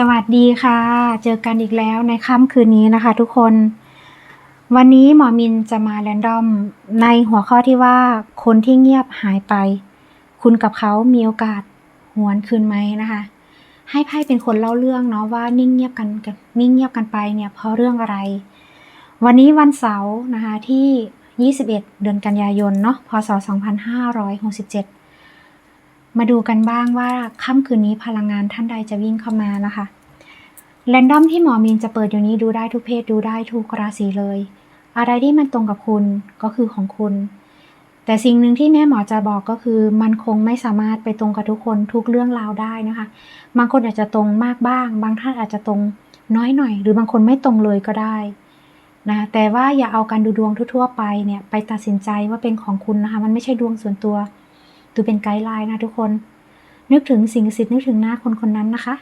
สวัสดีค่ะ เจอกันอีกแล้วในค่ำคืนนี้นะคะ ทุกคน วันนี้หมอมินจะมาแรนดอมในหัวข้อที่ว่าคนที่เงียบหายไป คุณกับเขามีโอกาสหวนคืนไหมนะคะ ให้ไพ่เป็นคนเล่าเรื่องเนาะว่านิ่งเงียบกันกับนิ่งเงียบกันไปเนี่ยเพราะเรื่องอะไร วันนี้วันเสาร์นะคะที่ 21 เดือนกันยายนเนาะพศ 2567 มาดูกันบ้างว่าค่ำคืนนี้พลังงานท่านใดจะวิ่งเข้ามานะคะ แรนดอมที่หมอมีนจะเปิดอยู่นี้ดูได้ทุกเพศดูได้ทุกราศีเลย อะไรที่มันตรงกับคุณก็คือของคุณ แต่สิ่งหนึ่งที่แม่หมอจะบอกก็คือมันคงไม่สามารถไปตรงกับทุกคนทุกเรื่องราวได้นะคะ บางคนอาจจะตรงมากบ้าง บางท่านอาจจะตรงน้อยหน่อย หรือบางคนไม่ตรงเลยก็ได้นะแต่ว่าอย่าเอาการดูดวงทั่วๆไปเนี่ยไปตัดสินใจว่าเป็นของคุณนะคะ มันไม่ใช่ดวงส่วนตัว ดูเป็นไกด์ไลน์นะทุกคน นึกถึงสิ่งศักดิ์สิทธิ์นึกถึงหน้าคนคนนั้นนะคะ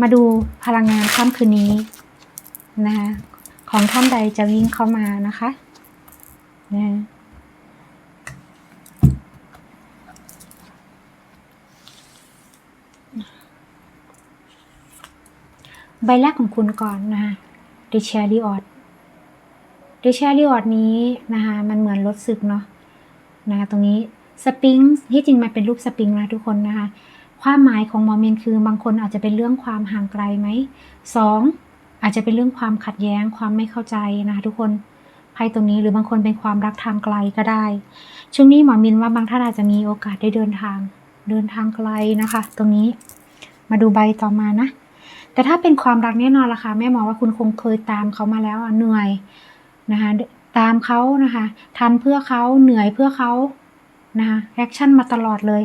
มาดูพลังงานค่ำคืนนี้นะคะของท่านใดจะวิ่งเข้ามานะคะนะใบแรกของคุณก่อนนะคะ The Chariot The Chariot นี้นะคะมันเหมือนรถศึกเนาะ นะคะตรงนี้สปริงที่จริงมันเป็นรูปสปริงนะทุกคนนะคะ ความหมายของหมอเมนคือบางคนอาจจะเป็นเรื่องความห่างไกลไหมสองอาจจะเป็นเรื่องความขัดแย้งความไม่เข้าใจนะคะทุกคนไพ่ตรงนี้หรือบางคนเป็นความรักทางไกลก็ได้ ช่วงนี้หมอมินว่าบางท่านอาจจะมีโอกาสได้เดินทาง เดินทางไกลนะคะ ตรงนี้มาดูใบต่อมานะ แต่ถ้าเป็นความรักแน่นอนล่ะค่ะแม่หมอว่าคุณคงเคยตามเขามาแล้วอะเหนื่อยนะคะ ตามเขานะคะทำเพื่อเขาเหนื่อยเพื่อเขานะคะแอคชั่นมาตลอดเลย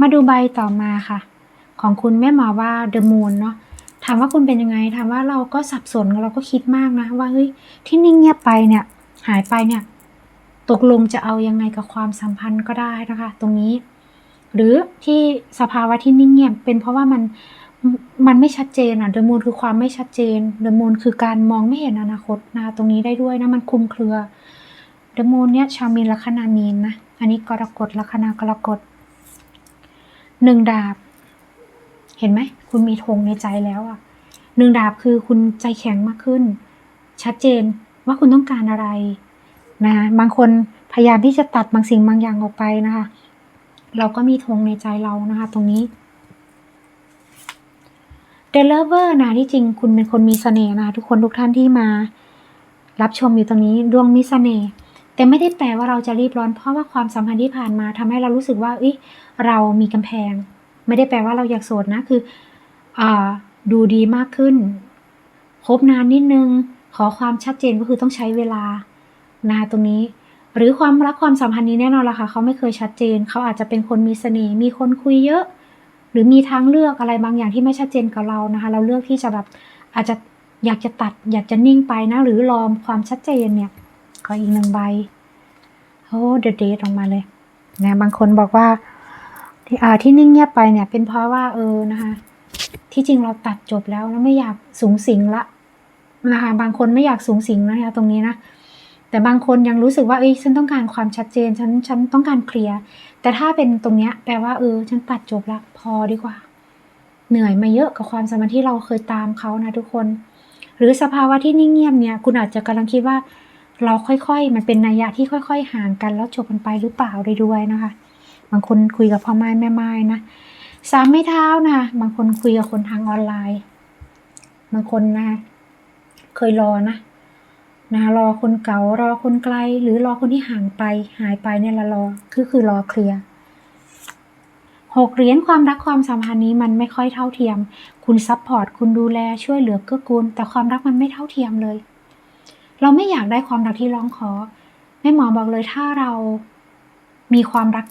มาดูใบต่อมาค่ะ ของคุณแม่หมอว่า The Moon เนาะถามว่าคุณเป็นยังไง ถามว่าเราก็สับสนเราก็คิดมากนะ ว่าเฮ้ยที่นิ่งเงียบไปเนี่ย หายไปเนี่ย ตกลงจะเอายังไงกับความสัมพันธ์ก็ได้นะคะ ตรงนี้ หรือที่สภาวะที่นิ่งเงียบเป็นเพราะว่ามัน มันไม่ชัดเจนอะเดมูนคือความไม่ชัดเจนเดมูนคือการมองไม่เห็นอนาคตนะตรงนี้ได้ด้วยนะมันคุมเครือเดมูนเนี่ยชาวมีนลัคนามีนนะอันนี้กรกฎลัคนากรกฎหนึ่งดาบ เห็นไหมคุณมีธงในใจแล้วอะหนึ่งดาบคือคุณใจแข็งมากขึ้น ชัดเจนว่าคุณต้องการอะไรนะคะบางคนพยายามที่จะตัดบางสิ่งบางอย่างออกไปนะคะ เราก็มีธงในใจเรานะคะ ตรงนี้ The Lover นะที่จริงคุณเป็นคนมีเสน่ห์นะทุกคนทุกท่านที่มา รับชมอยู่ตรงนี้ดวงมีเสน่ห์แต่ไม่ได้แปลว่าเราจะรีบร้อนเพราะว่าความสัมพันธ์ที่ผ่านมาทำให้เรารู้สึกว่าเอ้ยเรามีกำแพง ไม่ได้แปลว่าเราอยากโสดนะคืออ่าดูดีมากขึ้นคบนานนิดนึง ขอความชัดเจนก็คือต้องใช้เวลานะตรงนี้ หรือความรักความสัมพันธ์นี้แน่นอนละค่ะเขาไม่เคยชัดเจน เขาอาจจะเป็นคนมีเสน่ห์มีคนคุยเยอะ หรือมีทางเลือกอะไรบางอย่างที่ไม่ชัดเจนกับเรานะคะ เราเลือกที่จะแบบอาจจะอยากจะตัด อยากจะนิ่งไปนะ หรือรอมความชัดเจนเนี่ยก็อีกหนึ่งใบโอ้เดอะเดทออกมาเลยนะบางคนบอกว่าที่อ่าที่นิ่งเงียบไปเนี่ย เป็นเพราะว่าเออนะคะ ที่จริงเราตัดจบแล้วแล้วไม่อยากสูงสิงละนะคะ บางคนไม่อยากสูงสิงนะคะตรงนี้นะแต่บางคนยังรู้สึกว่าเอ้ยฉันต้องการความชัดเจนฉันฉันต้องการเคลียร์ แต่ถ้าเป็นตรงเนี้ยแปลว่าเออฉันตัดจบละพอดีกว่า เหนื่อยมาเยอะกับความสัมพันธ์ที่เราเคยตามเขานะทุกคน หรือสภาวะที่นิ่งเงียบเนี่ย คุณอาจจะกำลังคิดว่า เราค่อยๆ มันเป็นนัยยะที่ค่อย ๆ ห่างกันแล้วจบกันไปหรือเปล่าได้ด้วยนะคะ บางคนคุยกับพ่อไม้แม่ไม้นะสามไม่เท้านะบางคนคุยกับคนทางออนไลน์ บางคนนะ เคยรอนะ นะรอคนเก่ารอคนไกล หรือรอคนที่ห่างไปหายไปเนี่ยละรอคือคือรอเคลียร์หกเหรียญความรักความสัมพันธ์นี้มันไม่ค่อยเท่าเทียม คุณซัพพอร์ตคุณดูแลช่วยเหลือเกื้อกูล แต่ความรักมันไม่เท่าเทียมเลย เราไม่อยากได้ความรักที่ร้องขอแม่หมอบอกเลยถ้าเรามีความรัก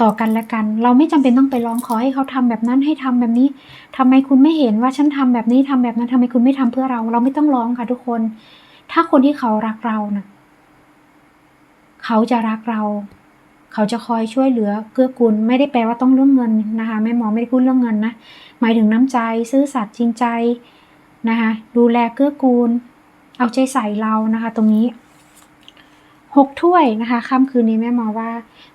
ต่อกันและกัน เราไม่จำเป็นต้องไปร้องขอให้เขาทำแบบนั้นให้ทำแบบนี้ทำไมคุณไม่เห็นว่าฉันทำแบบนี้ทำแบบนั้นทำไมคุณไม่ทำเพื่อเรา เราไม่ต้องร้องค่ะทุกคน ถ้าคนที่เขารักเรานะ่ะเขาจะรักเรา เขาจะคอยช่วยเหลือเกื้อกูลไม่ได้แปลว่าต้องเรื่องเงินนะคะแม่หมอไม่ได้พูดเรื่องเงินนะหมายถึงน้ำใจซื่อสัตย์จริงใจนะคะดูแลเกื้อกูล เอาใจใส่เรานะคะ ตรงนี้หกถ้วยนะคะค่ำคืนนี้แม่หมอว่า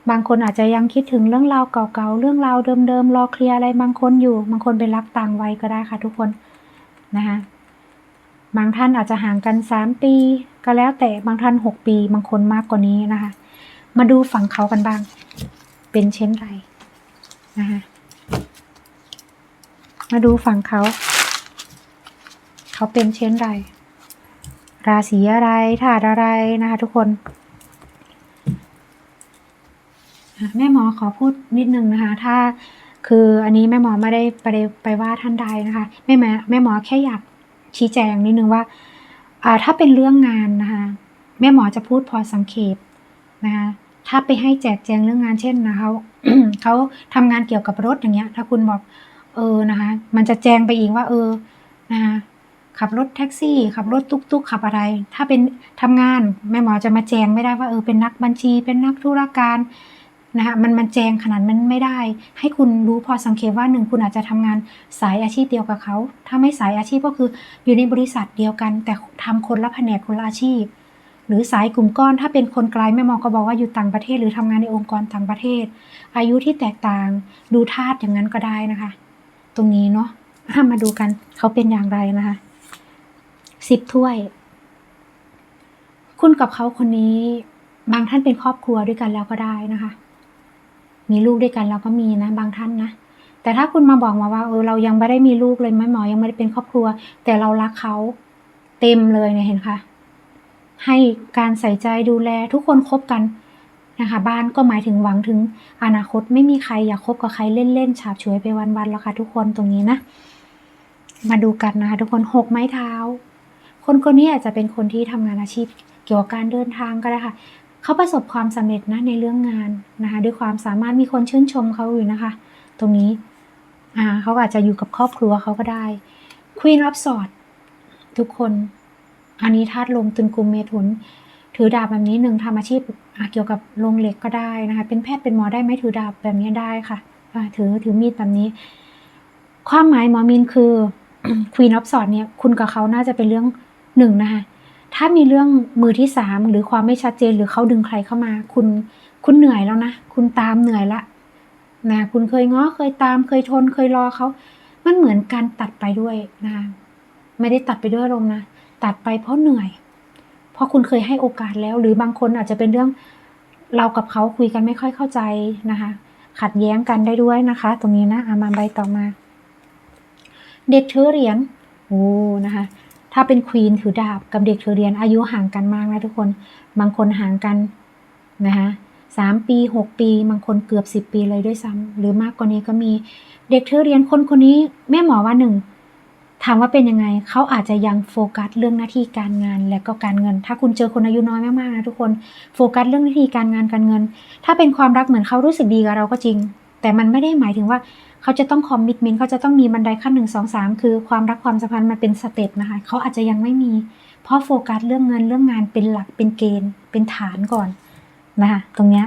บางคนอาจจะยังคิดถึงเรื่องราวเก่าๆเรื่องราวเดิมๆรอเคลียร์อะไรบางคนอยู่ บางคนเป็นรักต่างวัยก็ได้ค่ะทุกคนนะคะ บางท่านอาจจะห่างกันสามปี ก็แล้วแต่บางท่านหกปี บางคนมากกว่านี้นะคะ มาดูฝั่งเขากันบ้าง เป็นเช่นไรนะคะมาดูฝั่งเขา เขาเป็นเช่นไร ราศีอะไรธาตุอะไรนะคะทุกคนแม่หมอขอพูดนิดนึงนะคะ ถ้าคืออันนี้แม่หมอไม่ได้ไปไปว่าท่านใดนะคะ แม่แม่แม่หมอแค่อยาก ชี้แจงนิดนึงว่าถ้าเป็นเรื่องงานนะคะแม่หมอจะพูดพอสังเขปนะคะถ้าไปให้แจกแจงเรื่องงานเช่นนะคะเขาทำงานเกี่ยวกับรถอย่างเงี้ย ถ้าคุณบอกเออนะคะมันจะแจงไปอีกว่าเออนะคะขับรถแท็กซี่ขับรถตุ๊กตุ๊กขับอะไร ถ้าเป็นทำงานแม่หมอจะมาแจงไม่ได้ว่าเออเป็นนักบัญชี เป็นนักธุรการ นะคะมันมันแจงขนาดมันไม่ได้ ให้คุณรู้พอสังเกตว่าหนึ่งคุณอาจจะทำงานสายอาชีพเดียวกับเขา ถ้าไม่สายอาชีพก็คืออยู่ในบริษัทเดียวกัน แต่ทำคนละแผนกคนละอาชีพ หรือสายกลุ่มก้อนถ้าเป็นคนไกลแม่มองก็บอกว่าอยู่ต่างประเทศ หรือทำงานในองค์กรต่างประเทศ อายุที่แตกต่างดูธาตุอย่างนั้นก็ได้นะคะ ตรงนี้เนาะห้ามมาดูกันเขาเป็นอย่างไรนะคะสิบถ้วย คุณกับเขาคนนี้บางท่านเป็นครอบครัวด้วยกันแล้วก็ได้นะคะ มีลูกด้วยกันเราก็มีนะบางท่านนะ แต่ถ้าคุณมาบอกมาว่าเออเรายังไม่ได้มีลูกเลยแม่หมอยังไม่ได้เป็นครอบครัว แต่เรารักเขาเต็มเลยเนี่ยเห็นค่ะ ให้การใส่ใจดูแลทุกคนคบกันนะคะบ้านก็หมายถึงหวังถึงอนาคตไม่มีใครอยากคบกับใครเล่นๆฉาบฉวยไปวันๆแล้วค่ะทุกคนตรงนี้นะ มาดูกันนะคะทุกคนหกไม้เท้า คนคนนี้อาจจะเป็นคนที่ทำงานอาชีพ เกี่ยวกับการเดินทางก็ได้ค่ะ เขาประสบความสำเร็จนะในเรื่องงานนะคะด้วยความสามารถมีคนชื่นชมเขาอยู่นะคะ ตรงนี้อ่าเขาอาจจะอยู่กับครอบครัวเขาก็ได้ Queen of Swords ทุกคน อันนี้ธาตุลมตุนกุมเมถุน ถือดาบแบบนี้หนึ่งทำอาชีพเกี่ยวกับโรงเหล็กก็ได้นะคะ เป็นแพทย์เป็นหมอได้ไหมถือดาบแบบนี้ได้ค่ะถือถือมีดแบบนี้ ความหมายหมอมินคือ Queen of Swords เนี่ยคุณกับเขาน่าจะเป็นเรื่องหนึ่งนะคะ ถ้ามีเรื่องมือที่สามหรือความไม่ชัดเจนหรือเขาดึงใครเข้ามา คุณคุณเหนื่อยแล้วนะ คุณตามเหนื่อยละนะคุณเคยง้อเคยตามเคยทนเคยรอเขามันเหมือนการตัดไปด้วยนะไม่ได้ตัดไปด้วยอารมนะตัดไปเพราะเหนื่อย เพราะคุณเคยให้โอกาสแล้ว หรือบางคนอาจจะเป็นเรื่องเรากับเขาคุยกันไม่ค่อยเข้าใจนะคะ ขัดแย้งกันได้ด้วยนะคะ ตรงนี้นะอามาใบต่อมา เด็กถือเหรียญโอ้นะคะ ถ้าเป็นควีนถือดาบกับเด็กถือเหรียญอายุห่างกันมากนะทุกคน บางคนห่างกันนะคะสามปีหกปีบางคนเกือบสิบปีเลยด้วยซ้ำหรือมากกว่านี้ก็มีเด็กถือเรียญคนคนนี้แม่หมอว่าหนึ่งถามว่าเป็นยังไงเขาอาจจะยังโฟกัสเรื่องหน้าที่การงาน และก็การเงิน ถ้าคุณเจอคนอายุน้อยมากๆนะทุกคนโฟกัสเรื่องหน้าที่การงานการเงิน ถ้าเป็นความรักเหมือนเขารู้สึกดีกับเราก็จริง แต่มันไม่ได้หมายถึงว่า เขาจะต้องคอมมิชเมนต์เขาจะต้องมีบันไดขั้นหนึ่งสองสามคือความรักความสัมพันธ์มันเป็นสเต็ปนะคะเขาอาจจะยังไม่มี เพราะโฟกัสเรื่องเงินเรื่องงานเป็นหลักเป็นเกณฑ์ เป็นฐานก่อนนะคะตรงเนี้ย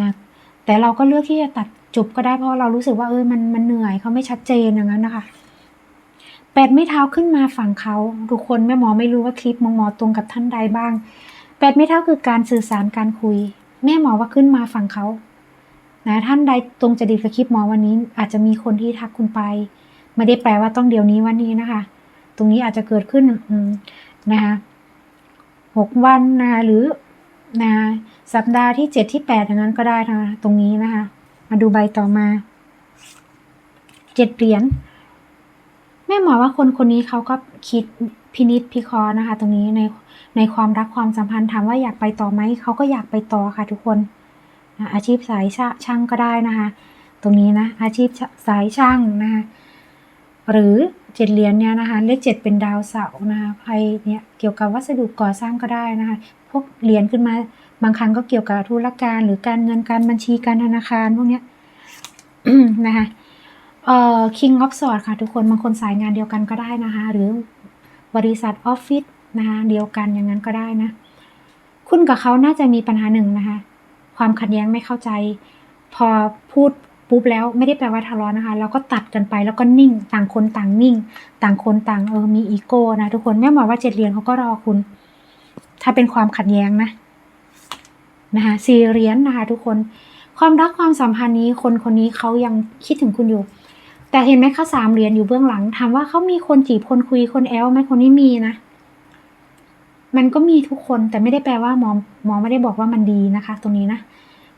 นะแต่เราก็เลือกที่จะตัดจบก็ได้เพราะเรารู้สึกว่าเออมันมันเหนื่อยเขาไม่ชัดเจนอย่างนั้นนะคะแปดไม่เท้าขึ้นมาฝั่งเขาทุกคนแม่หมอไม่รู้ว่าคลิปมองหมอตรงกับท่านใดบ้างแปดไม่เท้าคือการสื่อสารการคุย แม่หมอว่าขึ้นมาฝั่งเขา นะท่านใดตรงจะดีกับคลิปหมอวันนี้ อาจจะมีคนที่ทักคุณไป ไม่ได้แปลว่าต้องเดี๋ยวนี้วันนี้นะคะ ตรงนี้อาจจะเกิดขึ้นนะคะหกวันนะหรือนะสัปดาห์ที่เจ็ดที่แปดอย่างนั้นก็ได้นะตรงนี้นะคะ มาดูใบต่อมาเจ็ดเหรียญแม่หมอว่าคนคนนี้เขาก็คิดพินิษพิคราะห์นะคะ ตรงนี้ในในความรักความสัมพันธ์ถามว่าอยากไปต่อไหมเขาก็อยากไปต่อค่ะทุกคน อาชีพสายชช่างก็ได้นะคะ ตรงนี้นะอาชีพสายช่างนะคะหรือเจ็ดเหรียญเนี่ยนะคะเลขเจ็ดเป็นดาวเสาร์นะคะใครเนี่ยเกี่ยวกับวัสดุก่อสร้างก็ได้นะคะพวกเหรียญขึ้นมาบางครั้งก็เกี่ยวกับธุรการหรือการเงินการบัญชีการธนาคารพวกเนี้ยนะคะเอ่อ King of Swords ค่ะทุกคนบางคนสายงานเดียวกันก็ได้นะคะ หรือบริษัทออฟฟิศนะคะเดียวกันอย่างนั้นก็ได้นะ คุณกับเขาน่าจะมีปัญหาหนึ่งนะคะ ความขัดแย้งไม่เข้าใจ พอพูดปุ๊บแล้วไม่ได้แปลว่าทะเลาะนะคะ แล้วก็ตัดกันไปแล้วก็นิ่ง ต่างคนต่างนิ่ง ต่างคนต่างเออมีอีโก้นะทุกคนแม่หมอว่าเจ็ดเหรียญเขาก็รอคุณ ถ้าเป็นความขัดแย้งนะนะคะสี่เหรียญนะคะ ทุกคนความรักความสัมพันธ์นี้คนคนนี้เขายังคิดถึงคุณอยู่ แต่เห็นไหมคะสามเหรียญอยู่เบื้องหลังถามว่าเขามีคนจีบคนคุยคนแอลไหมคนนี้มีนะ มันก็มีทุกคนแต่ไม่ได้แปลว่าหมอหมอไม่ได้บอกว่ามันดีนะคะ ตรงนี้นะ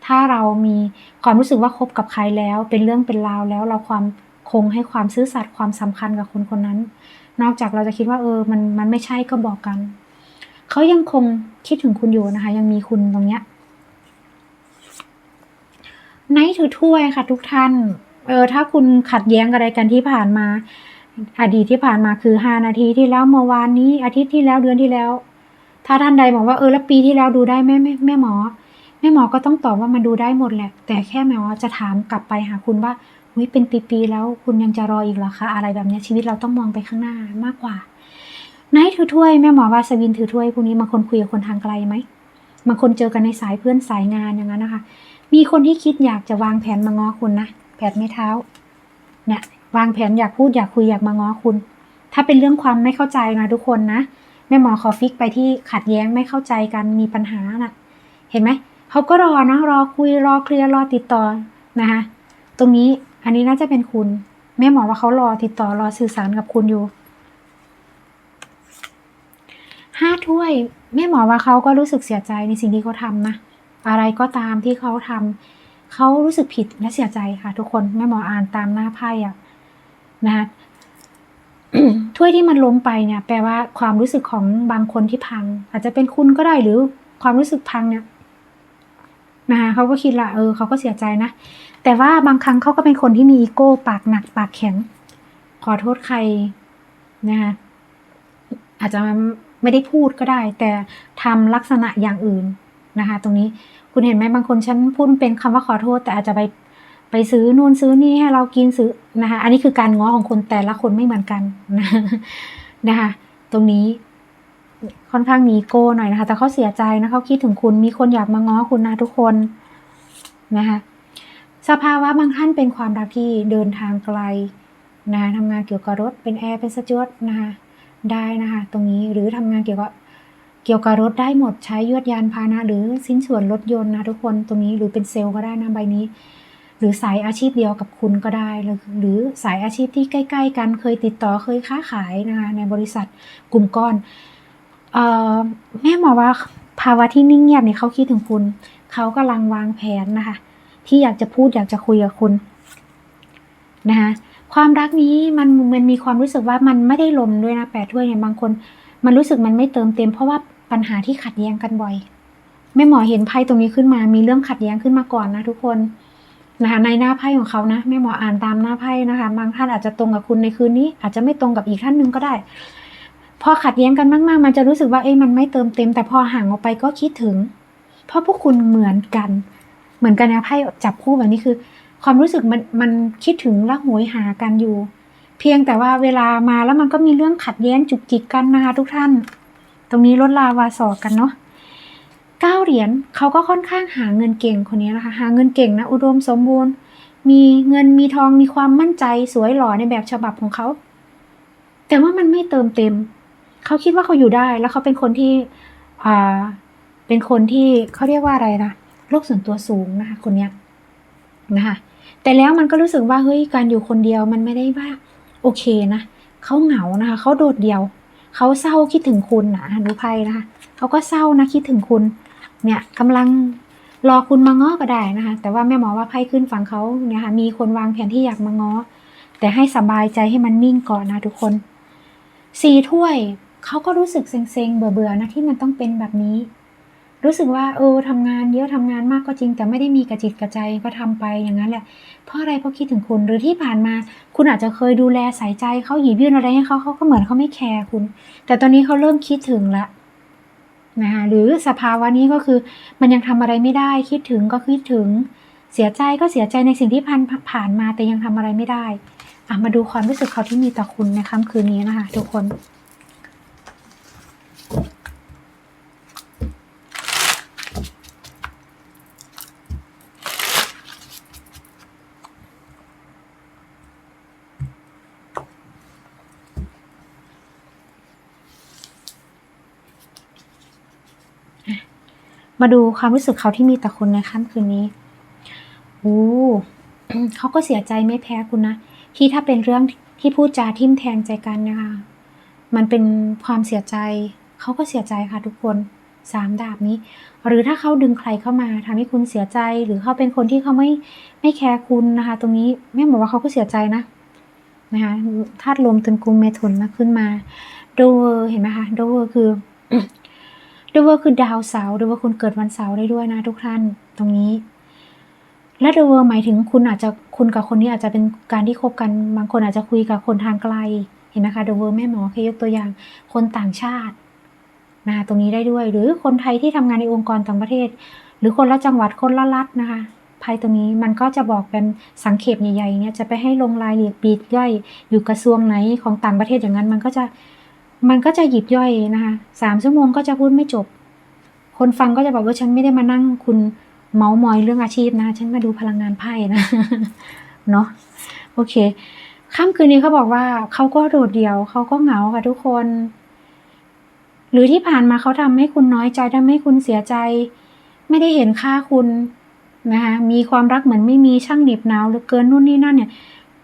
ถ้าเรามีความรู้สึกว่าคบกับใครแล้ว เป็นเรื่องเป็นราวแล้วเราความคงให้ความซื่อสัตย์ความสำคัญกับคนคนนั้น นอกจากเราจะคิดว่าเออมันมันไม่ใช่ก็บอกกัน เขายังคงคิดถึงคุณอยู่นะคะ ยังมีคุณตรงเนี้ยไนท์ถือถ้วยค่ะทุกท่าน เออถ้าคุณขัดแย้งอะไรกันที่ผ่านมา อดีตที่ผ่านมาคือห้านาทีที่แล้วเมื่อวานนี้อาทิตย์ที่แล้วเดือนที่แล้ว ถ้าท่านใดบอกว่าเออแล้วปีที่แล้วดูได้แม่แม่แม่หมอ แม่หมอก็ต้องตอบว่ามันดูได้หมดแหละ แต่แค่แม่หมอจะถามกลับไปหาคุณว่าวิเป็นปีๆแล้วคุณยังจะรออีกเหรอคะอะไรแบบนี้ชีวิตเราต้องมองไปข้างหน้ามากกว่าไนถือถ้วยแม่หมอวาสวินถือถ้วยพวกนี้บางคนคุยกับคนทางไกลไหมบางคนเจอกันในสายเพื่อนสายงานอย่างนั้นนะคะ มีคนที่คิดอยากจะวางแผนมาง้อคุณนะแผนไม่เท้า เนี่ย วางแผนอยากพูดอยากคุยอยากมาง้อคุณ ถ้าเป็นเรื่องความไม่เข้าใจนะทุกคนนะ แม่หมอขอฟิกไปที่ขัดแย้งไม่เข้าใจกันมีปัญหาน่ะ เห็นไหมเขาก็รอนะรอคุยรอเคลียร์รอติดต่อนะคะตรงนี้อันนี้น่าจะเป็นคุณ แม่หมอว่าเขารอติดต่อรอสื่อสารกับคุณอยู่ห้าถ้วยแม่หมอว่าเขาก็รู้สึกเสียใจในสิ่งที่เขาทำนะอะไรก็ตามที่เขาทำเขารู้สึกผิดและเสียใจค่ะ ทุกคนแม่หมออ่านตามหน้าไพ่อะนะคะ ถ้วยที่มันล้มไปเนี่ย แปลว่าความรู้สึกของบางคนที่พัง อาจจะเป็นคุณก็ได้หรือความรู้สึกพังเนี่ยนะคะเขาก็คิดละเออเขาก็เสียใจนะ แต่ว่าบางครั้งเขาก็เป็นคนที่มีอีโก้ปากหนักปากแข็ง ขอโทษใครนะคะอาจจะไม่ได้พูดก็ได้ แต่ทำลักษณะอย่างอื่นนะคะ ตรงนี้คุณเห็นไหมบางคนฉันพูดเป็นคำว่าขอโทษ แต่อาจจะไป ไปซื้อนู่นซื้อนี่ให้เรากินซื้อนะคะ อันนี้คือการง้อของคนแต่ละคนไม่เหมือนกันนะนะคะ ตรงนี้ค่อนข้างมีโก้หน่อยนะคะ แต่เขาเสียใจนะเขาคิดถึงคุณ มีคนอยากมาง้อคุณนะทุกคนนะคะ สภาวะบางท่านเป็นความรักที่เดินทางไกลนะทำงานเกี่ยวกับรถ เป็นแอร์ เป็นสจวตนะคะ ได้นะคะ ตรงนี้หรือทำงานเกี่ยวกับเกี่ยวกับรถได้หมดใช้ยวดยานพาหนะ หรือสิ้นส่วนรถยนต์นะทุกคนตรงนี้หรือเป็นเซลล์ก็ได้นะใบนี้ หรือสายอาชีพเดียวกับคุณก็ได้ หรือสายอาชีพที่ใกล้ ๆ กันเคยติดต่อเคยค้าขายนะคะในบริษัทกลุ่มก้อนออแม่หมอว่าภาวะที่นิ่งเงียบเนี่ยเขาคิดถึงคุณ เขากำลังวางแผนนะคะ ที่อยากจะพูดอยากจะคุยกับคุณนะคะความรักนี้มันมันมีความรู้สึกว่ามันไม่ได้ลมด้วยนะแปดถ้วยเนี่ยบางคน มันรู้สึกมันไม่เติมเต็ม เพราะว่าปัญหาที่ขัดแย้งกันบ่อยแม่หมอเห็นไพ่ตรงนี้ขึ้นมา มีเรื่องขัดแย้งขึ้นมาก่อนนะทุกคน นะคะในหน้าไพ่ของเขานะแม่หมออ่านตามหน้าไพ่นะคะ บางท่านอาจจะตรงกับคุณในคืนนี้ อาจจะไม่ตรงกับอีกท่านหนึ่งก็ได้ พอขัดแย้งกันมากๆ มันจะรู้สึกว่าเอ้ยมันไม่เติมเต็ม แต่พอห่างออกไปก็คิดถึง เพราะพวกคุณเหมือนกัน เหมือนกันนะไพ่จับคู่แบบนี้คือ ความรู้สึกมันมันคิดถึงและโหยหากันอยู่ เพียงแต่ว่าเวลามาแล้วมันก็มีเรื่องขัดแย้งจุกจิกกันนะคะ ทุกท่าน ตรงนี้ลดลาวาสอกกันเนาะ ก้าเหรียญเขาก็ค่อนข้างหาเงินเก่งคนนี้นะคะหาเงินเก่งนะอุดมสมบูรณ์ มีเงินมีทองมีความมั่นใจสวยหล่อในแบบฉบับของเขา แต่ว่ามันไม่เติมเต็ม เขาคิดว่าเขาอยู่ได้ แล้วเขาเป็นคนที่อ่าเป็นคนที่เขาเรียกว่าอะไรนะโลกส่วนตัวสูงนะคะ คนเนี้ยนะคะแต่แล้วมันก็รู้สึกว่าเฮ้ยการอยู่คนเดียวมันไม่ได้ว่าโอเคนะเขาเหงานะคะเขาโดดเดี่ยวเขาเศร้าคิดถึงคุณนะดูไพ่นะคะเขาก็เศร้านะคิดถึงคุณ เนี่ยกำลังรอคุณมาง้อก็ได้นะคะ แต่ว่าแม่หมอว่าไพ่ขึ้นฝั่งเขาเนี่ยค่ะมีคนวางแผนที่อยากมาง้อ แต่ให้สบายใจให้มันนิ่งก่อนนะทุกคนสี่ถ้วยเขาก็รู้สึกเซ็งๆ เบื่อๆนะที่มันต้องเป็นแบบนี้ รู้สึกว่าเออทำงานเยอะทำงานมากก็จริง แต่ไม่ได้มีกระจิตกระใจก็ทำไปอย่างนั้นแหละ เพราะอะไรเพราะคิดถึงคุณหรือที่ผ่านมา คุณอาจจะเคยดูแลใส่ใจเขาหยิบยื่นอะไรให้เขาเขาก็เหมือนเขาไม่แคร์คุณ แต่ตอนนี้เขาเริ่มคิดถึงละ นะคะหรือสภาวะนี้ก็คือมันยังทำอะไรไม่ได้คิดถึงก็คิดถึงเสียใจก็เสียใจในสิ่งที่ผ่านผ่านมาแต่ยังทำอะไรไม่ได้อะมาดูความรู้สึกเขาที่มีต่อคุณในค่ำคืนนี้นะคะ ทุกคน มาดูความรู้สึกเขาที่มีต่อคุณในค่ำคืนนี้โอ้เขาก็เสียใจไม่แพ้คุณนะ ที่ถ้าเป็นเรื่องที่พูดจาทิมแทงใจกันนะคะ มันเป็นความเสียใจ เขาก็เสียใจค่ะทุกคนสามดาบนี้ หรือถ้าเขาดึงใครเข้ามาทำให้คุณเสียใจ หรือเขาเป็นคนที่เขาไม่ไม่แคร์คุณนะคะ ตรงนี้แม่บอกว่าเขาก็เสียใจนะนะคะธาตุลมตึนกุมเมถุนนะขึ้นมา โดเวอร์เห็นไหมคะ โดเวอร์คือ โดเวอร์คือดาวเสาร์โดเวอร์คุณเกิดวันเสาร์ได้ด้วยนะทุกท่านตรงนี้ และโดเวอร์หมายถึงคุณอาจจะคุณกับคนนี้อาจจะเป็นการที่คบกันบางคนอาจจะคุยกับคนทางไกลเห็นไหมคะโดเวอร์แม่หมอแค่ยกตัวอย่างคนต่างชาตินะตรงนี้ได้ด้วย หรือคนไทยที่ทำงานในองค์กรต่างประเทศ หรือคนละจังหวัดคนละรัฐนะคะไพ่ตรงนี้มันก็จะบอกเป็นสังเขปใหญ่ๆเนี่ยจะไปให้ลงรายละเอียดปลีกย่อยอยู่กระทรวงไหนของต่างประเทศอย่างนั้นมันก็จะ มันก็จะหยิบย่อยนะคะสามชั่วโมงก็จะพูดไม่จบ คนฟังก็จะบอกว่าฉันไม่ได้มานั่งคุณเมาส์มอยเรื่องอาชีพนะ ฉันมาดูพลังงานไพ่นะ เนาะโอเคค่ำคืนนี้เขาบอกว่าเขาก็โดดเดี่ยวเขาก็เหงาค่ะทุกคน หรือที่ผ่านมาเขาทำให้คุณน้อยใจทำให้คุณเสียใจ ไม่ได้เห็นค่าคุณนะคะมีความรักเหมือนไม่มีช่างหน็บหนาวหรือเกินนู่นนี่นั่นเนี่ย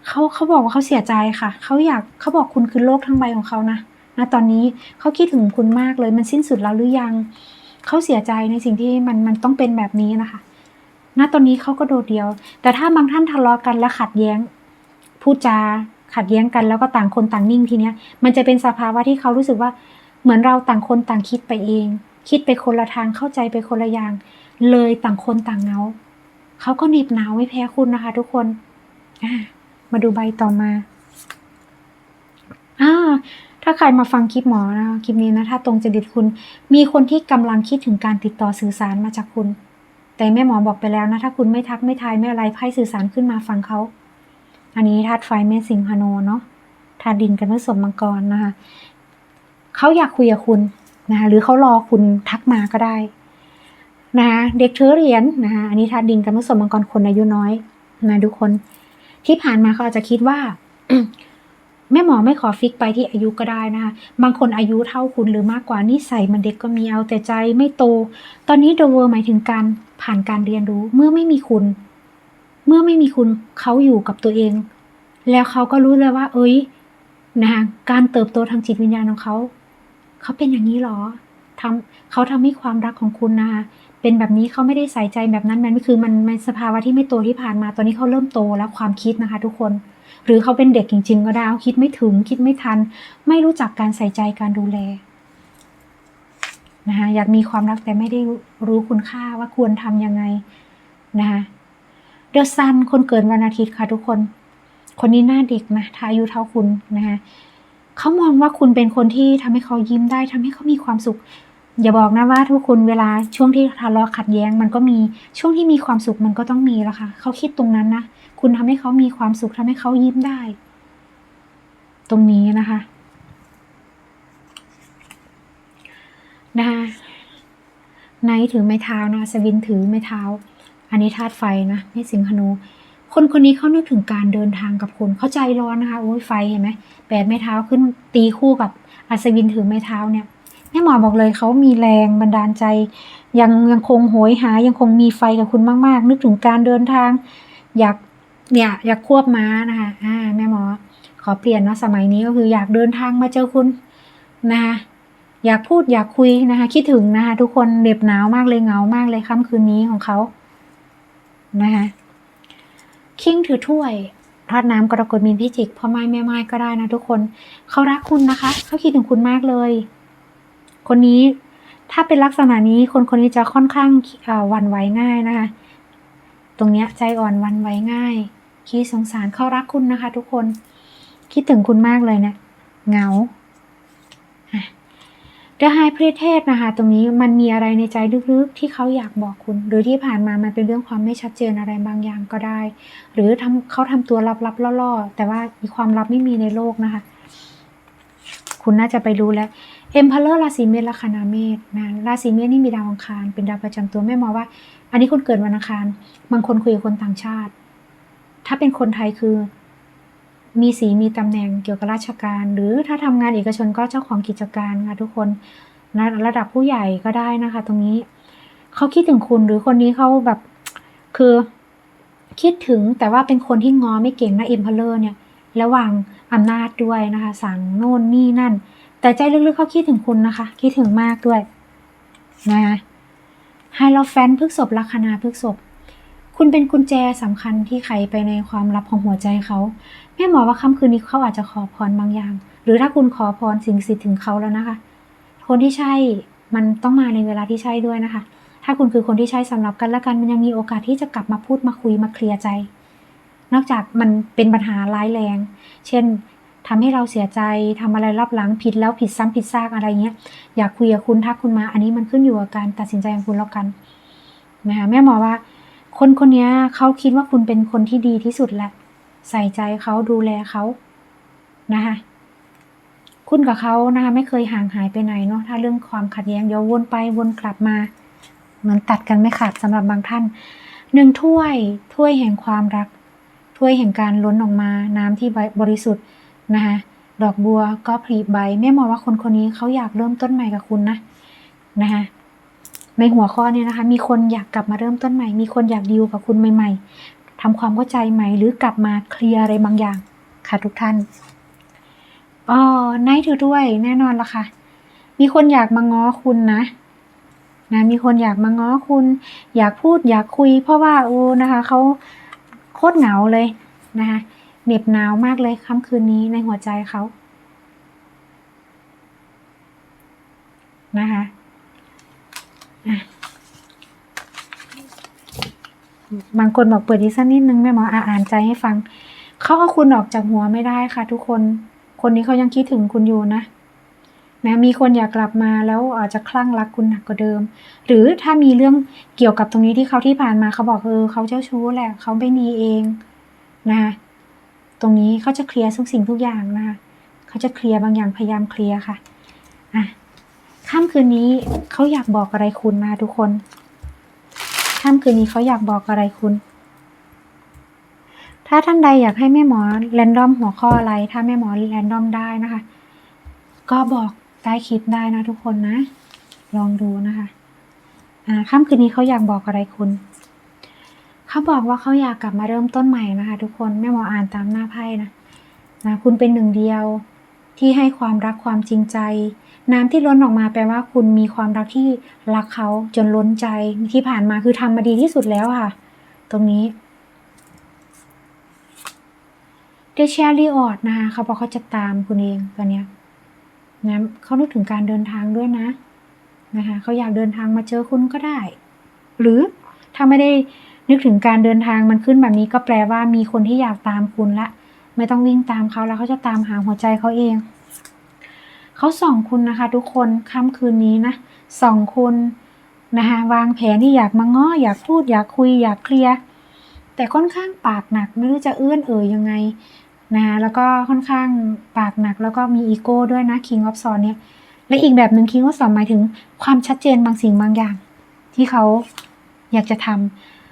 เขาเขาบอกว่าเขาเสียใจค่ะเขาอยากเขาบอกคุณคือโลกทั้งใบของเขานะ ณตอนนี้เขาคิดถึงคุณมากเลย มันสิ้นสุดแล้วหรือยัง เขาเสียใจในสิ่งที่มันมันต้องเป็นแบบนี้นะคะณตอนนี้เขาก็โดดเดียว แต่ถ้าบางท่านทะเลาะกันและขัดแย้งพูดจาขัดแย้งกันแล้วก็ต่างคนต่างนิ่งทีเนี้ย มันจะเป็นสภาวะที่เขารู้สึกว่าเหมือนเราต่างคนต่างคิดไปเอง คิดไปคนละทางเข้าใจไปคนละอย่าง เลยต่างคนต่างเงาเขาก็เหน็บหนาวไม่แพ้คุณนะคะ ทุกคนอมาดูใบต่อมาอ่า ถ้าใครมาฟังคลิปหมอนะคลิปนี้นะถ้าตรงจริตคุณ มีคนที่กำลังคิดถึงการติดต่อสื่อสารมาจากคุณ แต่แม่หมอบอกไปแล้วนะ ถ้าคุณไม่ทักไม่ทายไม่อะไรไพ่สื่อสารขึ้นมาฟังเขา อันนี้ธาตุไฟเมสิงหานเนาะธาตุดินกันผสมมังกรนะคะเขาอยากคุยกับคุณนะคะหรือเขารอคุณทักมาก็ได้นะคะเด็กเธอเรียญนะคะอันนี้ธาตุดินกันผสมมังกรคนอายุน้อยนะทุกคนที่ผ่านมาเขาอาจจะคิดว่า แม่หมอไม่ขอฟิกไปที่อายุก็ได้นะคะ บางคนอายุเท่าคุณหรือมากกว่านิสัยมันเด็กก็มีเอาแต่ใจไม่โต ตอนนี้เดอะเวอร์หมายถึงการผ่านการเรียนรู้เมื่อไม่มีคุณ เมื่อไม่มีคุณเขาอยู่กับตัวเอง แล้วเขาก็รู้เลยว่า เอ้ยนะคะการเติบโตทางจิตวิญญาณของเขา เขาเป็นอย่างนี้หรอทำเขาทำให้ความรักของคุณนะคะเป็นแบบนี้เขาไม่ได้ใส่ใจแบบนั้นมันคือมันมันสภาวะที่ไม่โตที่ผ่านมา ตอนนี้เขาเริ่มโตแล้วความคิดนะคะ ทุกคน หรือเขาเป็นเด็กจริง ๆ ก็ได้เขาคิดไม่ถึงคิดไม่ทัน ไม่รู้จักการใส่ใจการดูแลนะคะอยากมีความรักแต่ไม่ได้รู้คุณค่าว่าควรทำยังไงนะคะเดอะซันคนเกิดวันอาทิตย์ค่ะทุกคน คนนี้หน้าเด็กนะถ้าอายุเท่าคุณนะคะเขามองว่าคุณเป็นคนที่ทำให้เขายิ้มได้ทำให้เขามีความสุข อย่าบอกนะว่าทุกคนเวลาช่วงที่ทะเลาะขัดแย้ง มันก็มีช่วงที่มีความสุขมันก็ต้องมีแล้วค่ะเขาคิดตรงนั้นนะ คุณทำให้เขามีความสุขทำให้เขายิ้มได้ ตรงนี้นะคะนะคะไนท์ถือไม้เท้านะสวินถือไม้เท้า อันนี้ธาตุไฟนะไม่สิงหนู คนคนนี้เขานึกถึงการเดินทางกับคนเขาใจร้อนนะคะโอ้ยไฟเห็นไหมแปดไม้เท้าขึ้นตีคู่กับอัศวินถือไม้เท้าเนี่ยแม่หมอบอกเลยเขามีแรงบันดาลใจ ยังยังคงโหยหายังคงมีไฟกับคุณมาก ๆ นึกถึงการเดินทาง อยาก เนี่ยอยากควบม้านะคะอ่าแม่หมอ ขอเปลี่ยนนะสมัยนี้ก็คืออยากเดินทางมาเจอคุณนะคะอยากพูดอยากคุยนะคะ คิดถึงนะคะทุกคนเหน็บหนาวมากเลยเหงามากเลยค่ำคืนนี้ของเขานะคะคิงถือถ้วยทอดน้ำกรกฎมีนพิจิกพ่อไม้แม่ไม้ก็ได้นะทุกคนเขารักคุณนะคะเขาคิดถึงคุณมากเลย คนนี้ถ้าเป็นลักษณะนี้คนคนนี้จะค่อนข้างวันไหวง่ายนะคะ ตรงเนี้ยใจอ่อนวันไหวง่าย คิดสงสารเขารักคุณนะคะ ทุกคน คิดถึงคุณมากเลยเนะี่ยเงาเดอะไฮพรีเทสนะคะ ตรงนี้มันมีอะไรในใจลึกๆ ที่เขาอยากบอกคุณ หรือที่ผ่านมามันเป็นเรื่องความไม่ชัดเจนอะไรบางอย่างก็ได้ หรือทำเขาทำตัวลับๆล่อๆ แต่ว่ามีความลับไม่มีในโลกนะคะ คุณน่าจะไปรู้แล้วเอ็มพาเลอร์ราศีเมษลัคนาเมษนะราศีเมษนี่มีดาวอังคาร เป็นดาวประจำตัวแม่มองว่า อันนี้คนเกิดวันอังคาร บางคนคุยกับคนต่างชาติ ถ้าเป็นคนไทยคือ มีสีมีตำแหน่งเกี่ยวกับราชการ หรือถ้าทำงานเอกชนก็เจ้าของกิจการค่ะทุกคนนะระดับผู้ใหญ่ก็ได้นะคะ ตรงนี้เขาคิดถึงคุณหรือคนนี้เขาแบบคือคิดถึงแต่ว่าเป็นคนที่งอไม่เก่งนะเอ็มพลเลอร์เนี่ยระหว่างอำนาจด้วยนะคะ สั่งโน่นนี่นั่น แต่ใจลึกๆเขาคิดถึงคุณนะคะ คิดถึงมากด้วยนะคะไฮโลแฟนพฤกษบลัคนาพฤกษบ คุณเป็นกุญแจสำคัญที่ไขไปในความลับของหัวใจเขา แม่หมอว่าค่ำคืนนี้เขาอาจจะขอพรบางอย่าง หรือถ้าคุณขอพรสิ่งศักดิ์สิทธิ์ถึงเขาแล้วนะคะ คนที่ใช่มันต้องมาในเวลาที่ใช่ด้วยนะคะ ถ้าคุณคือคนที่ใช่สำหรับกันและกันมันยังมีโอกาสที่จะกลับมาพูดมาคุยมาเคลียร์ใจ นอกจากมันเป็นปัญหาร้ายแรง เช่นทำให้เราเสียใจทำอะไรรับหลังผิดแล้วผิดซ้ำผิดซากอะไรเงี้ย อยากคุยกับคุณทักคุณมา อันนี้มันขึ้นอยู่กับการตัดสินใจของคุณแล้วกันนะคะแม่หมอว่า คนคนนี้เขาคิดว่าคุณเป็นคนที่ดีที่สุดแหละ ใส่ใจเขาดูแลเขานะคะคุณกับเขานะคะไม่เคยห่างหายไปไหนเนาะถ้าเรื่องความขัดแย้งเดี๋ยววนไปวนกลับมาเหมือนตัดกันไม่ขาดสำหรับบางท่านหนึ่งถ้วยถ้วยแห่งความรัก ถ้วยแห่งการล้นออกมาน้ำที่บริสุทธิ์นะคะดอกบัวก็ผลิใบแม่มองว่าคนคนนี้เขาอยากเริ่มต้นใหม่กับคุณนะนะคะ ในหัวข้อเนี้นะคะ มีคนอยากกลับมาเริ่มต้นใหม่ มีคนอยากดีลกับคุณใหม่ ๆทำความเข้าใจใหม่ หรือกลับมาเคลียร์อะไรบางอย่าง ค่ะทุกท่านอ๋อไนท์ถือด้วยแน่นอนละค่ะ มีคนอยากมาง้อคุณนะนะมีคนอยากมาง้อคุณ อยากพูดอยากคุย เพราะว่าโอ้นะคะเขาโคตรเหงาเลยนะคะเหน็บหนาวมากเลยค่ำคืนนี้ในหัวใจเขานะคะ บางคนบอกเปิดอีสักนิดนึงแม่หมอออ่านใจให้ฟัง เขาเอาคุณออกจากหัวไม่ได้ค่ะ ทุกคน คนนี้เขายังคิดถึงคุณอยู่นะ นะ มีคนอยากกลับมาแล้วอาจจะคลั่งรักคุณหนักกว่าเดิม หรือถ้ามีเรื่องเกี่ยวกับตรงนี้ที่เขาที่ผ่านมาเขาบอกเออเขาเจ้าชู้แหละเขาไม่ดีเองนะคะตรงนี้เขาจะเคลียร์ทุกสิ่งทุกอย่างนะคะเขาจะเคลียร์บางอย่างพยายามเคลียร์ค่ะ อะ ค่ำคืนนี้เขาอยากบอกอะไรคุณนะทุกคน ค่ำคืนนี้เขาอยากบอกอะไรคุณ ถ้าท่านใดอยากให้แม่หมอแรนดอมหัวข้ออะไร ถ้าแม่หมอแรนดอมได้นะคะ ก็บอกใต้คลิปได้นะทุกคนนะ ลองดูนะคะ อ่าค่ำคืนนี้เขาอยากบอกอะไรคุณเขาบอกว่าเขาอยากกลับมาเริ่มต้นใหม่นะคะ ทุกคนแม่หมออ่านตามหน้าไพ่นะนะ คุณเป็นหนึ่งเดียวที่ให้ความรักความจริงใจ น้ำที่ล้นออกมาแปลว่าคุณมีความรักที่รักเขาจนล้นใจที่ผ่านมาคือทำมาดีที่สุดแล้วค่ะ ตรงนี้เดชารีออดนะคะเขาบอกเขาจะตามคุณเองตัวเนี้ยนะเขานึกถึงการเดินทางด้วยนะนะคะเขาอยากเดินทางมาเจอคุณก็ได้ หรือถ้าไม่ได้นึกถึงการเดินทางมันขึ้นแบบนี้ก็แปลว่ามีคนที่อยากตามคุณละ ไม่ต้องวิ่งตามเขาแล้วเขาจะตามหาหัวใจเขาเอง เขาส่องคุณนะคะ ทุกคนค่ำคืนนี้นะส่องคุณนะคะวางแผนที่อยากมาง้ออยากพูดอยากคุยอยากเคลียร์แต่ค่อนข้างปากหนัก ไม่รู้จะเอื้อนเอ่ยยังไงนะคะแล้วก็ค่อนข้างปากหนักแล้วก็มีอีโก้ด้วยนะ King of s w o r d เนี่ยและอีกแบบหนึ่ง King of s w o r d หมายถึงความชัดเจนบางสิ่งบางอย่าง ที่เขาอยากจะท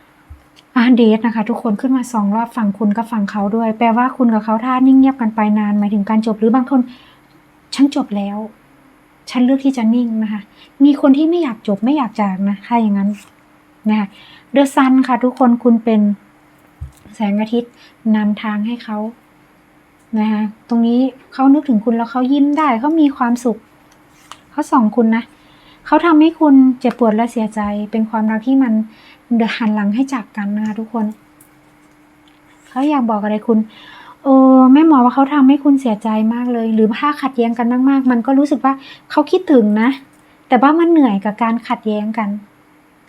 ำอาเดทนะคะ ทุกคนขึ้นมาสองรอบฝั่งคุณกับฝั่งเขาด้วย แปลว่าคุณกับเขาถ้านิ่งเงียบกันไปนาน หมายถึงการจบหรือบางคน ฉันจบแล้ว ฉันเลือกที่จะนิ่งนะคะ มีคนที่ไม่อยากจบไม่อยากจากนะถ้าอย่างนั้นนะคะเดอะซันค่ะ ทุกคนคุณเป็นแสงอาทิตย์นำทางให้เขานะคะตรงนี้เขานึกถึงคุณแล้วเขายิ้มได้เขามีความสุขเขาส่องคุณนะเขาทำให้คุณเจ็บปวดและเสียใจ เป็นความรักที่มันเดือหันหลังให้จากกันนะคะทุกคนเขาอยากบอกอะไรคุณ เออแม่หมอว่าเขาทำให้คุณเสียใจมากเลย หรือถ้าขัดแย้งกันมาก ๆ มันก็รู้สึกว่าเขาคิดถึงนะ แต่ว่ามันเหนื่อยกับการขัดแย้งกัน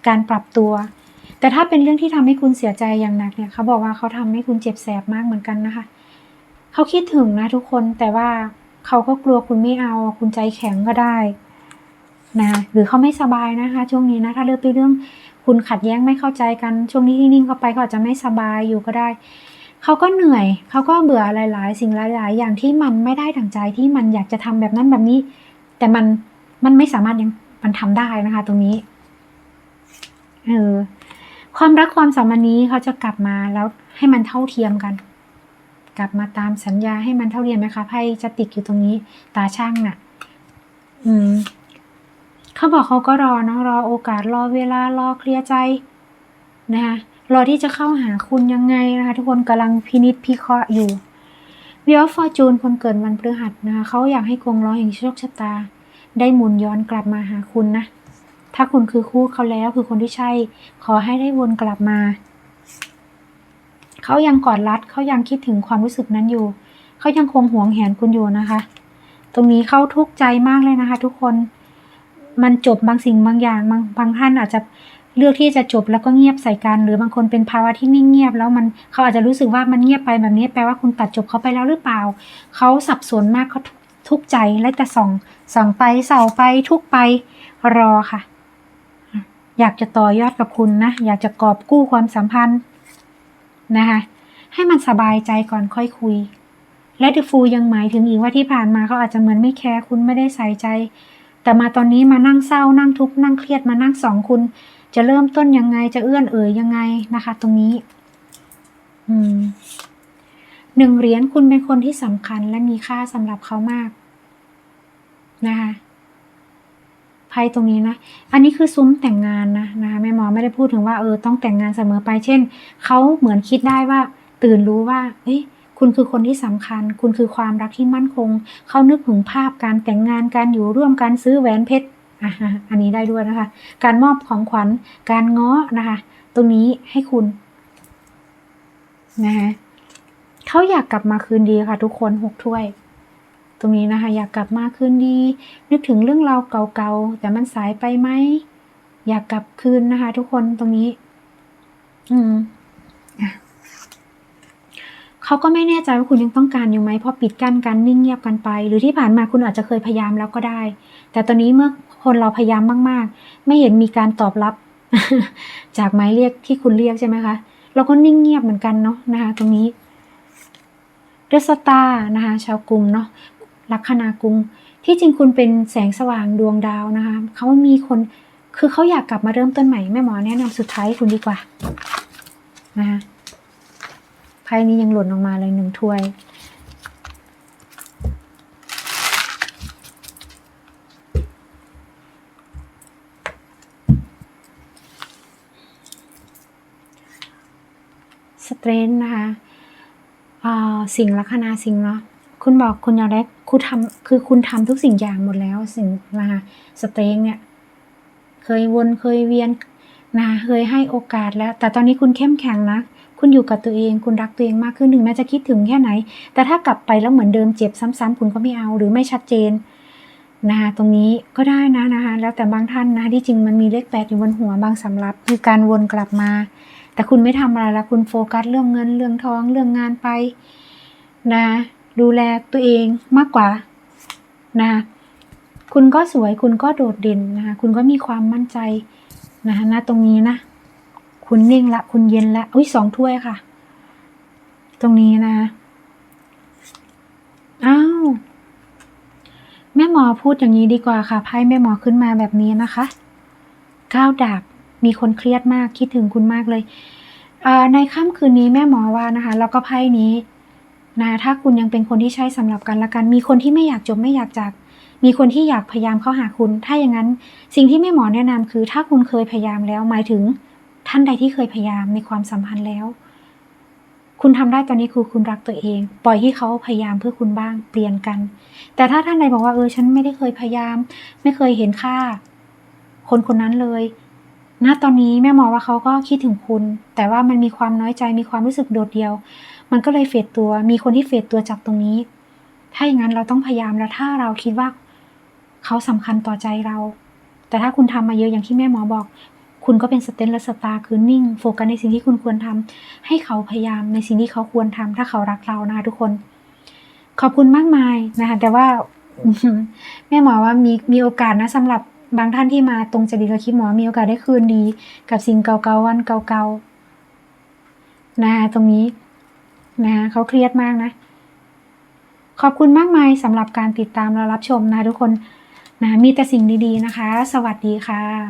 การปรับตัว แต่ถ้าเป็นเรื่องที่ทำให้คุณเสียใจอย่างหนักเนี่ยเขาบอกว่าเขาทำให้คุณเจ็บแสบมากเหมือนกันนะคะ เขาคิดถึงนะทุกคนแต่ว่าเขาก็กลัวคุณไม่เอา คุณใจแข็งก็ได้นะหรือเขาไม่สบายนะคะ ช่วงนี้นะถ้าเรื่องเป็นเรื่องคุณขัดแย้งไม่เข้าใจกัน ช่วงนี้ที่นิ่งเข้าไปเขาอาจจะไม่สบายอยู่ก็ได้ เขาก็เหนื่อย เขาก็เบื่อหลาย ๆ สิ่งหลาย ๆ อย่างที่มันไม่ได้ดังใจที่มันอยากจะทำแบบนั้นแบบนี้ แต่มันมันไม่สามารถยังมันทำได้นะคะ ตรงนี้เออความรักความสัมพันธ์นี้เขาจะกลับมาแล้วให้มันเท่าเทียมกัน กลับมาตามสัญญาให้มันเท่าเทียมไหมคะไพ่จะติดอยู่ตรงนี้ ตาช่างน่ะ อืมเขาบอกเขาก็รอเนาะรอโอกาสรอเวลารอเคลียร์ใจนะคะ รอที่จะเข้าหาคุณยังไงนะคะ ทุกคนกำลังพินิจพิเคราะห์อยู่วิวฟอร์จูนคนเกิดวันพฤหัสนะคะเขาอยากให้กงล้อแห่งโชคชะตา ได้หมุนย้อนกลับมาหาคุณนะ ถ้าคุณคือคู่เขาแล้วคือคนที่ใช่ ขอให้ได้วนกลับมาเขายังกอดรัดเขายังคิดถึงความรู้สึกนั้นอยู่เขายังคงหวงแหนคุณอยู่นะคะ ตรงนี้เขาทุกข์ใจมากเลยนะคะ ทุกคนมันจบบางสิ่งบางอย่างบางบางท่านอาจจะ เลือกที่จะจบแล้วก็เงียบใส่กัน หรือบางคนเป็นภาวะที่นิ่งเงียบ แล้วมันเขาอาจจะรู้สึกว่ามันเงียบไปแบบนี้แปลว่าคุณตัดจบเขาไปแล้วหรือเปล่า เขาสับสนมากเขาทุกข์ใจและแต่ส่องส่องไปเสาไปทุกไปรอค่ะ อยากจะต่อยอดกับคุณนะ อยากจะกอบกู้ความสัมพันธ์นะคะให้มันสบายใจก่อนค่อยคุย และเดฟูยังหมายถึงอีกว่าที่ผ่านมาเขาอาจจะเหมือนไม่แคร์คุณไม่ได้ใส่ใจ แต่มาตอนนี้มานั่งเศร้านั่งทุกข์นั่งเครียดมานั่งสองคุณ จะเริ่มต้นยังไงจะเอื้อนเอ่ยยังไงนะคะ ตรงนี้หนึ่งเหรียญคุณเป็นคนที่สำคัญและมีค่าสำหรับเขามาก นะคะไพ่ตรงนี้นะ อันนี้คือซุ้มแต่งงานนะนะคะแม่หมอไม่ได้พูดถึงว่าเออต้องแต่งงานเสมอไป เช่นเขาเหมือนคิดได้ว่า ตื่นรู้ว่า เอ้ยคุณคือคนที่สำคัญ คุณคือความรักที่มั่นคง เขานึกถึงภาพการแต่งงานการอยู่ร่วมกันซื้อแหวนเพชร อะอันนี้ได้ด้วยนะคะ การมอบของขวัญ การง้อนะคะ ตรงนี้ให้คุณนะคะเขาอยากกลับมาคืนดีค่ะ ทุกคนหกถ้วย ตรงนี้นะคะ อยากกลับมาคืนดี นึกถึงเรื่องราวเก่าๆ แต่มันสายไปไหม อยากกลับคืนนะคะ ทุกคนตรงนี้ อืมเขาก็ไม่แน่ใจว่าคุณยังต้องการอยู่ไหมเพราะปิดกั้นกันนิ่งเงียบกันไป หรือที่ผ่านมาคุณอาจจะเคยพยายามแล้วก็ได้ แต่ตอนนี้เมื่อ คนเราพยายามมาก ๆ ไม่เห็นมีการตอบรับ จากหมายเรียกที่คุณเรียกใช่ไหมคะ เราก็นิ่งเงียบเหมือนกันเนาะนะคะตรงนี้เดสตานะคะชาวกรุงเนาะลัคนากรุงที่จริงคุณเป็นแสงสว่างดวงดาวนะคะเขามีคนคือเขาอยากกลับมาเริ่มต้นใหม่แม่หมอแนะนำสุดท้ายให้คุณดีกว่านะคะไพ่นี้ยังหล่นออกมาเลยหนึ่งถ้วย ตรนนะคะสิ่งลัคนาสิ่งเนาะคุณบอกคุณอยากได้คุณทำคือคุณทำทุกสิ่งอย่างหมดแล้วสิ่งนะคะสเตรงเนี่ย เคยวนเคยเวียนนะเคยให้โอกาสแล้ว แต่ตอนนี้คุณเข้มแข็งนะคุณอยู่กับตัวเอง คุณรักตัวเองมากขึ้นถึงแม้จะคิดถึงแค่ไหน แต่ถ้ากลับไปแล้วเหมือนเดิมเจ็บซ้ำๆคุณก็ไม่เอาหรือไม่ชัดเจนนะคะตรงนี้ก็ได้นะนะคะแล้วแต่บางท่านนะที่จริงมันมีเลขแปดอยู่บนหัวบางสำรับ คือการวนกลับมา แต่คุณไม่ทำอะไรล้วคุณโฟกัสเรื่องเงินเรื่องทองเรื่องงานไปนะดูแลตัวเองมากกว่านะคุณก็สวยคุณก็โดดเด่นนะคะคุณก็มีความมั่นใจนะคะตรงนี้นะ คุณนิ่งละ คุณเย็นละอุ้ยสองถ้วยค่ะ ตรงนี้นะอ้าวแม่หมอพูดอย่างนี้ดีกว่าค่ะไพ่แม่หมอขึ้นมาแบบนี้นะคะก้าวดาบ มีคนเครียดมากคิดถึงคุณมากเลย ในค่ำคืนนี้แม่หมอว่านะคะ แล้วก็ไพ่นี้นะถ้าคุณยังเป็นคนที่ใช่สำหรับกันละกัน มีคนที่ไม่อยากจบไม่อยากจาก มีคนที่อยากพยายามเข้าหาคุณ ถ้าอย่างนั้น สิ่งที่แม่หมอแนะนำคือ ถ้าคุณเคยพยายามแล้ว หมายถึงท่านใดที่เคยพยายามในความสัมพันธ์แล้ว คุณทำได้ตอนนี้คือคุณรักตัวเอง ปล่อยให้เขาพยายามเพื่อคุณบ้างเปลี่ยนกัน แต่ถ้าท่านใดบอกว่าเออฉันไม่ได้เคยพยายาม ไม่เคยเห็นค่า คนคนนั้นเลย ณตอนนี้แม่หมอว่าเขาก็คิดถึงคุณ แต่ว่ามันมีความน้อยใจมีความรู้สึกโดดเดี่ยว มันก็เลยเฟดตัวมีคนที่เฟดตัวจากตรงนี้ ถ้าอย่างนั้นเราต้องพยายามแล้วถ้าเราคิดว่า เขาสำคัญต่อใจเรา แต่ถ้าคุณทำมาเยอะอย่างที่แม่หมอบอก คุณก็เป็นสเตนและสตาร์คือนิ่งโฟกัสในสิ่งที่คุณควรทำให้เขาพยายามในสิ่งที่เขาควรทำถ้าเขารักเรานะคะทุกคน ขอบคุณมากมายนะคะแต่ว่าแม่หมอว่ามีมีโอกาสนะสำหรับ บางท่านที่มาตรงจดีตกับคิดหมอมีโอกาสได้คืนดี กับสิ่งเก่าๆวันเก่าๆนะคะตรงนี้นะคะเขาเครียดมากนะ ขอบคุณมากมายสำหรับการติดตามและรับชมนะทุกคนนะมีแต่สิ่งดีๆนะคะ สวัสดีค่ะ